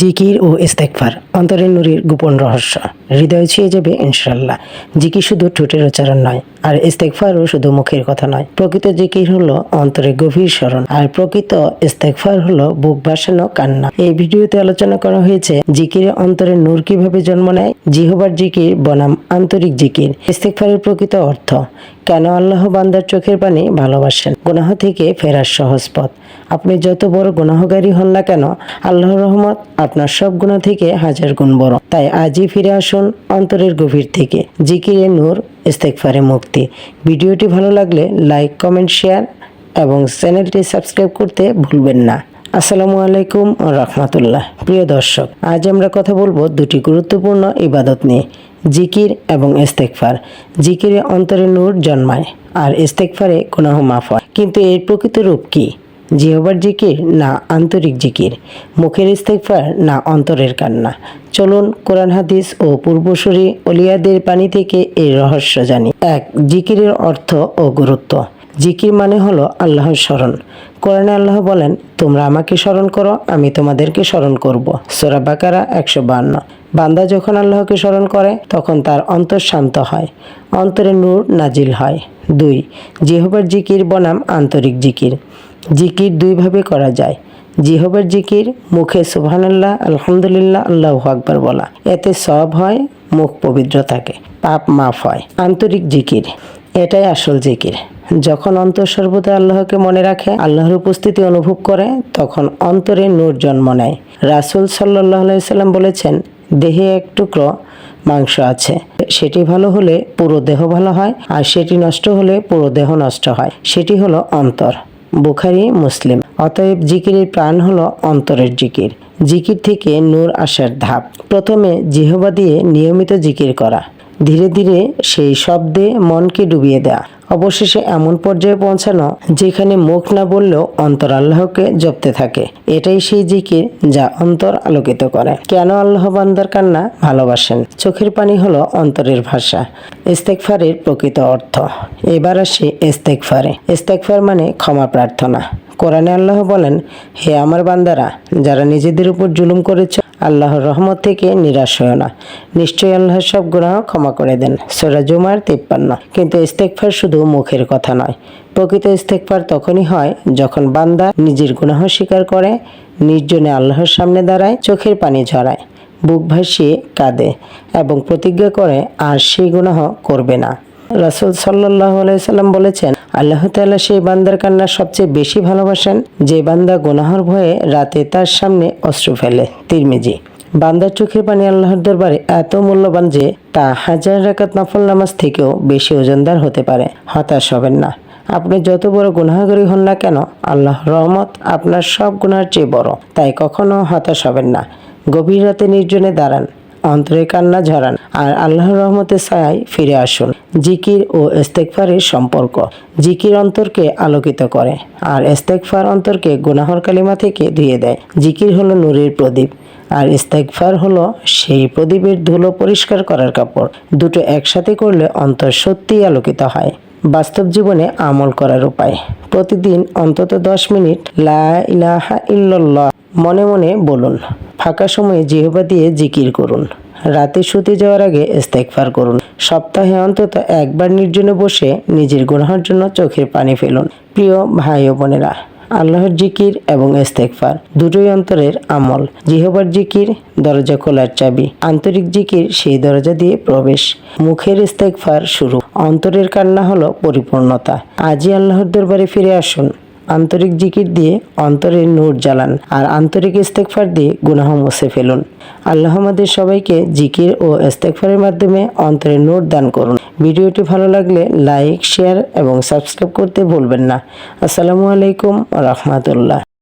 জিকির ও ইস্তেকফার অন্তরের নুরির গোপন রহস্য। হৃদয় ছুঁয়ে যাবে ইনশাল্লাহ জিকির শুধু ঠোঁটের উচ্চারণ নয়, আর ইস্তেকফারও শুধু মুখের কথা নয়। প্রকৃত জিকির হলো অন্তরে গভীর স্মরণ, আর প্রকৃত ইস্তেকফার হলো বুক ভাসানো কান্না। এই ভিডিওতে আলোচনা করা হয়েছে জিকিরে অন্তরের নূর কীভাবে জন্ম নেয়। জিহবার জিকির বনাম আন্তরিক জিকির। ইস্তেকফারের প্রকৃত অর্থ কেন আল্লাহ বান্দার চোখের পানি ভালোবাসেন? গুনাহ থেকে ফেরার সহজ পথ। আপনি যত বড় গুনাহগারী হন না কেন, আল্লাহর রহমত আপনার সব গুণা থেকে হাজার গুণ বড়। তাই আজই ফিরে আসুন অন্তরের গভীর থেকে। জিকিরে নূর ইস্তেকফারে মুক্তি। ভিডিওটি ভালো লাগলে লাইক, কমেন্ট, শেয়ার এবং চ্যানেলটি সাবস্ক্রাইব করতে ভুলবেন না। আসসালামু আলাইকুম ও রহমতুল্লাহ। প্রিয় দর্শক, আজ আমরা কথা বলব দুটি গুরুত্বপূর্ণ ইবাদত নিয়ে, জিকির এবং ইস্তেকফার জিকিরে অন্তরে নূর জন্মায় আর ইস্তেকফারে গুনাহ মাফ হয়। কিন্তু এর প্রকৃত রূপ কি? জিহবার জিকির না আন্তরিক জিকির? মুখের ইস্তেকফার না অন্তরের কান্না? চলুন কোরআন হাদিস ও পূর্বসূরি অলিয়াদের পানি থেকে এই রহস্য জানি। এক, জিকিরের অর্থ ও গুরুত্ব। জিকির মানে হলো আল্লাহর স্মরণ। কোরআনে আল্লাহ বলেন, তোমরা আমাকে স্মরণ করো, আমি তোমাদেরকে স্মরণ করব। সোরা বাকারা একশো বান্ন বান্দা যখন আল্লাহকে স্মরণ করে, তখন তার অন্তর শান্ত হয়, অন্তরে নূর নাজিল হয়। দুই, জিহবার জিকির বনাম আন্তরিক জিকির। জিকির দুইভাবে করা যায়। জিহবার জিকির মুখে সুবহানাল্লাহ, আলহামদুলিল্লাহ, আল্লাহ আকবার বলা। এতে সব হয়, মুখ পবিত্র থাকে, পাপ মাফ হয়। আন্তরিক জিকির, এটাই আসল জিকির। যখন অন্তর সর্বদা আল্লাহকে মনে রাখে, আল্লাহর উপস্থিতি অনুভব করে, তখন অন্তরে নূর জন্ম নেয়। রাসুল সাল্লাহ বলেছেন, দেহে এক টুকরো মাংস আছে। সেটি ভালো হলে পুরো দেহ ভালো হয়, আর সেটি নষ্ট হলে পুরো দেহ নষ্ট হয়। সেটি হলো অন্তর। বুখারি, মুসলিম। অতএব জিকিরের প্রাণ হলো অন্তরের জিকির। জিকির থেকে নূর আসার ধাপ। প্রথমে জিহবা দিয়ে নিয়মিত জিকির করা। ধীরে ধীরে সেই শব্দে মনকে ডুবিয়ে দেয়া অবশেষে এমন পর্যায়ে পৌঁছানো যেখানে মুখ না বললেও অন্তর আল্লাহকে জপতে থাকে। এটাই সেই জিকির যা অন্তর আলোকিত করে। কেন আল্লাহ বান্দার কান্না? ভালোবাসেন। চোখের পানি হলো অন্তরের ভাষা। ইস্তেকফারের প্রকৃত অর্থ। এবার আসি ইস্তেকফারে ইস্তেকফার মানে ক্ষমা প্রার্থনা। কোরআনে আল্লাহ বলেন, হে আমার বান্দারা, যারা নিজেদের উপর জুলুম করেছ আল্লাহর রহমত থেকে নিরাশ হয় না। নিশ্চয়ই আল্লাহর সব গুনাহ ক্ষমা করে দেন। সোরা জুমার তিপ্পান্ন। কিন্তু ইস্তেকফার শুধু মুখের কথা নয়। প্রকৃত ইস্তেকফার তখনই হয় যখন বান্দা নিজের গুনাহ স্বীকার করে, নির্জনে আল্লাহর সামনে দাঁড়ায়, চোখের পানি ঝরায়, বুক ভাসিয়ে কাঁদে এবং প্রতিজ্ঞা করে, আর সেই গুনাহ করবে না। রাসুল সাল্লাহ সাল্লাম বলেছেন আল্লাহ তাআলা সেই বান্দার কান্না সবচেয়ে বেশি ভালোবাসেন, যে বান্দা গুনাহর ভয়ে রাতে তার সামনে অশ্রু ফেলে। তিরমিজি, বান্দার চোখের পানি আল্লাহর দরবারে এত মূল্যবান যে তা হাজার রাকাত নফল নামাজ থেকেও বেশি ওজনদার হতে পারে। হতাশ হবেন না। আপনি যত বড় গুনাহগারী হন না কেন আল্লাহ রহমত আপনার সব গুনার চেয়ে বড়। তাই কখনো হতাশ হবেন না। গভীর রাতে নির্জনে দাঁড়ান। অন্তরে কান্না ঝরান আর আল্লাহর রহমতের ছায়ায় ফিরে আসুন। জিকির ও ইস্তেকফারের সম্পর্ক। জিকির অন্তরকে আলোকিত করে আর ইস্তেকফার অন্তরকে গুনাহর কালিমা থেকে ধুয়ে দেয়। জিকির হলো নূরের প্রদীপ আর ইস্তেকফার হলো সেই প্রদীপের ধুলো পরিষ্কার করার কাপড়। দুটো একসাথে করলে অন্তর সত্যিই আলোকিত হয়। বাস্তব জীবনে আমল করার উপায়। প্রতিদিন অন্তত দশ মিনিট লা ইলাহা ইল্লাল্লাহ মনে মনে বলুন, ফাঁকা সময়ে জিহবা দিয়ে জিকির করুন। রাতে শুতে যাওয়ার আগে ইস্তেকফার করুন। সপ্তাহে অন্তত একবার নির্জনে বসে নিজের গুনাহার জন্য চোখের পানি ফেলুন। প্রিয় ভাই ও বোনেরা, আল্লাহর জিকির এবং ইস্তেকফার দুটোই অন্তরের আমল। জিহবার জিকির দরজা খোলার চাবি। আন্তরিক জিকির সেই দরজা দিয়ে প্রবেশ। মুখের ইস্তেকফার শুরু। অন্তরের কান্না হলো পরিপূর্ণতা। আজই আল্লাহর দরবারে ফিরে আসুন। আন্তরিক জিকির দিয়ে অন্তরের নূর জ্বালান আর আন্তরিক ইস্তেকফার দিয়ে গুনাহ মুছে ফেলুন। আল্লাহ আমাদের সবাইকে জিকির ও ইস্তেকফারের মাধ্যমে অন্তরের নূর দান করুন। ভিডিওটি ভালো লাগলে লাইক, শেয়ার এবং সাবস্ক্রাইব করতে ভুলবেন না। আসসালামু আলাইকুম রহমতুল্লাহ।